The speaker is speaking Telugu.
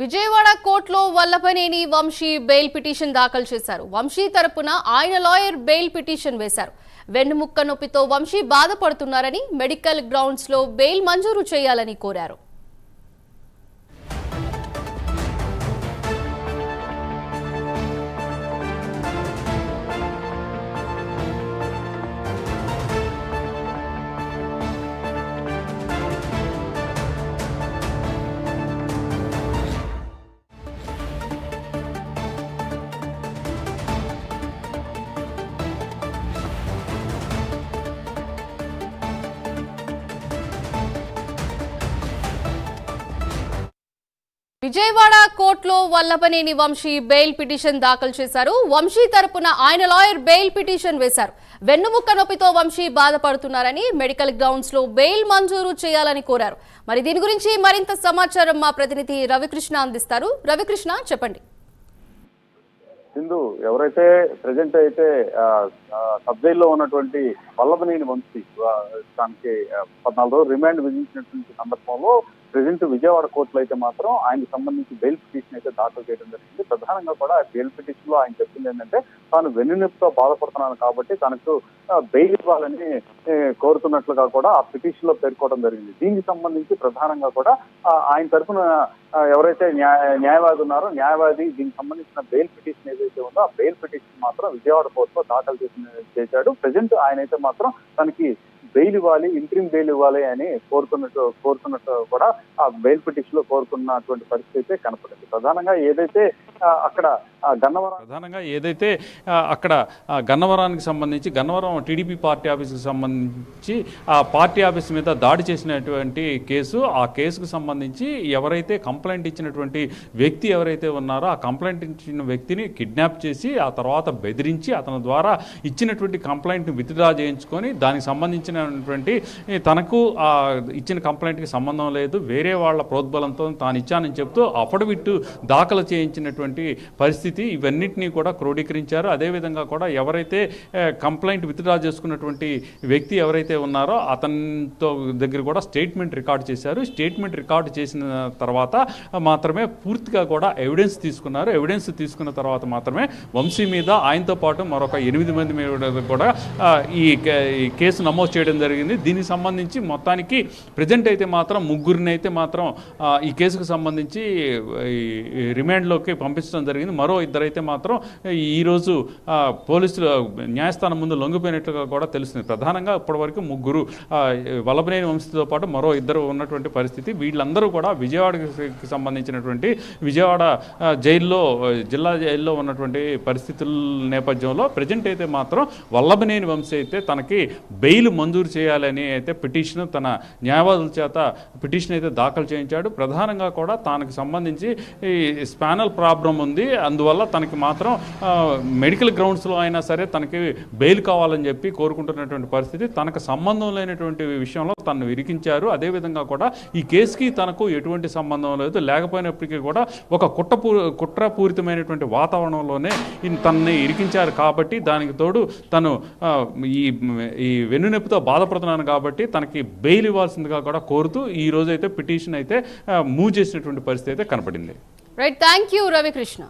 విజయవాడ కోర్టులో వల్లభనేని వంశీ బెయిల్ పిటిషన్ దాఖలు చేశారు. వంశీ తరపున ఆయన లాయర్ బెయిల్ పిటిషన్ వేశారు. వెన్నుముక్క నొప్పితో వంశీ బాధపడుతున్నారని మెడికల్ గ్రౌండ్స్లో బెయిల్ మంజూరు చేయాలని కోరారు. విజయవాడ కోర్టులో వల్లభనేని వంశీ బెయిల్ పిటిషన్ దాఖలు చేశారు. వంశీ తరపున ఆయన లాయర్ బెయిల్ పిటిషన్ వేశారు. వెన్నుముక్క నొప్పితో వంశీ బాధపడుతున్నారని మెడికల్ గ్రౌండ్స్లో బెయిల్ మంజూరు చేయాలని కోరారు. మరి దీని గురించి మరింత సమాచారం మా ప్రతినిధి రవికృష్ణ అందిస్తారు. రవికృష్ణ చెప్పండి. సింధు ఎవరైతే ప్రజెంట్ అయితే సబ్ జైల్లో ఉన్నటువంటి వల్లభనేని వంశీ తనకి దానికి పద్నాలుగు రోజులు రిమాండ్ విధించినటువంటి సందర్భంలో ప్రజెంట్ విజయవాడ కోర్టులో అయితే మాత్రం ఆయనకు సంబంధించి బెయిల్ పిటిషన్ అయితే దాఖలు చేయడం జరిగింది. ప్రధానంగా కూడా ఆ బెయిల్ పిటిషన్లో ఆయన చెప్పింది ఏంటంటే తాను వెన్నునొప్పితో బాధపడుతున్నాను కాబట్టి తనకు బెయిల్ ఇవ్వాలని కోరుతున్నట్లుగా కూడా ఆ పిటిషన్లో పేర్కోవడం జరిగింది. దీనికి సంబంధించి ప్రధానంగా కూడా ఆయన తరఫున ఎవరైతే న్యాయ న్యాయవాది ఉన్నారో న్యాయవాది దీనికి సంబంధించిన బెయిల్ పిటిషన్ ఏదైతే ఉందో ఆ బెయిల్ పిటిషన్ మాత్రం విజయవాడ కోర్టులో దాఖలు చేసిన చేశాడు. ప్రజెంట్ ఆయన అయితే మాత్రం తనకి బెయిల్ ఇవ్వాలి ఇంట్రీమ్ బెయిల్ ఇవ్వాలి అని కోరుతున్నట్టు కోరుతున్నట్టు కూడా ఆ బెయిల్ పిటిషన్లో కోరుకున్నటువంటి పరిస్థితి అయితే కనపడింది. ప్రధానంగా ఏదైతే అక్కడ ప్రధానంగా ఏదైతే అక్కడ గన్నవరానికి సంబంధించి గన్నవరం టీడీపీ పార్టీ ఆఫీస్కి సంబంధించి ఆ పార్టీ ఆఫీస్ మీద దాడి చేసినటువంటి కేసు ఆ కేసుకు సంబంధించి ఎవరైతే కంప్లైంట్ ఇచ్చినటువంటి వ్యక్తి ఎవరైతే ఉన్నారో ఆ కంప్లైంట్ ఇచ్చిన వ్యక్తిని కిడ్నాప్ చేసి ఆ తర్వాత బెదిరించి అతని ద్వారా ఇచ్చినటువంటి కంప్లైంట్ని విత్డ్రా చేయించుకొని దానికి సంబంధించినటువంటి తనకు ఆ ఇచ్చిన కంప్లైంట్కి సంబంధం లేదు వేరే వాళ్ళ ప్రోద్బలంతో తాను ఇచ్చానని చెప్తూ అఫిడవిట్ దాఖలు చేయించినటువంటి పరిస్థితి ఇవన్నిటినీ కూడా క్రోడీకరించారు. అదేవిధంగా కూడా ఎవరైతే కంప్లైంట్ విత్డ్రా చేసుకున్నటువంటి వ్యక్తి ఎవరైతే ఉన్నారో అతనితో దగ్గర కూడా స్టేట్మెంట్ రికార్డ్ చేశారు. స్టేట్మెంట్ రికార్డ్ చేసిన తర్వాత మాత్రమే పూర్తిగా కూడా ఎవిడెన్స్ తీసుకున్నారు. ఎవిడెన్స్ తీసుకున్న తర్వాత మాత్రమే వంశీ మీద ఆయనతో పాటు మరొక ఎనిమిది మంది మీద కూడా ఈ కే- ఈ కేసు నమోదు చేయడం జరిగింది. దీనికి సంబంధించి మొత్తానికి ప్రజెంట్ అయితే మాత్రం ముగ్గురిని అయితే మాత్రం ఈ కేసుకు సంబంధించి రిమాండ్లోకి పంపించడం జరిగింది. మరో ఇద్దరైతే మాత్రం ఈరోజు పోలీసులు న్యాయస్థానం ముందు లొంగిపోయినట్లుగా కూడా తెలుస్తుంది. ప్రధానంగా ఇప్పటివరకు ముగ్గురు ఆ, వల్లభనేని వంశీతో పాటు మరో ఇద్దరు ఉన్నటువంటి పరిస్థితి. వీళ్ళందరూ కూడా విజయవాడకి సంబంధించినటువంటి విజయవాడ జైల్లో జిల్లా జైల్లో ఉన్నటువంటి పరిస్థితుల నేపథ్యంలో ప్రజెంట్ అయితే మాత్రం వల్లభనేని వంశీ అయితే తనకి బెయిల్ మంజూరు చేయాలని అయితే పిటిషన్ తన న్యాయవాదుల చేత పిటిషన్ అయితే దాఖలు చేయించాడు. ప్రధానంగా కూడా తనకు సంబంధించి ఈ స్పానల్ ప్రాబ్లం ఉంది. అందువల్ల తనకి మాత్రం మెడికల్ గ్రౌండ్స్లో అయినా సరే తనకి బెయిల్ కావాలని చెప్పి కోరుకుంటున్నటువంటి పరిస్థితి తనకు సంబంధం లేనటువంటి విషయంలో తను విరికించారు అదేవిధంగా కూడా ఈ కేసుకి తనకు ఎటువంటి సంబంధం లేదు. లేకపోయినప్పటికీ కూడా ఒక కుట్రపూ కుట్రపూరితమైనటువంటి వాతావరణంలోనే తనని ఇరికించారు. కాబట్టి దానికి తోడు తను ఈ ఈ వెన్నునొప్పితో బాధపడుతున్నాను కాబట్టి తనకి బెయిల్ ఇవ్వాల్సిందిగా కూడా కోరుతూ ఈ రోజు అయితే పిటిషన్ అయితే మూవ్ చేసినటువంటి పరిస్థితి అయితే కనపడింది. Right thank you Ravikrishna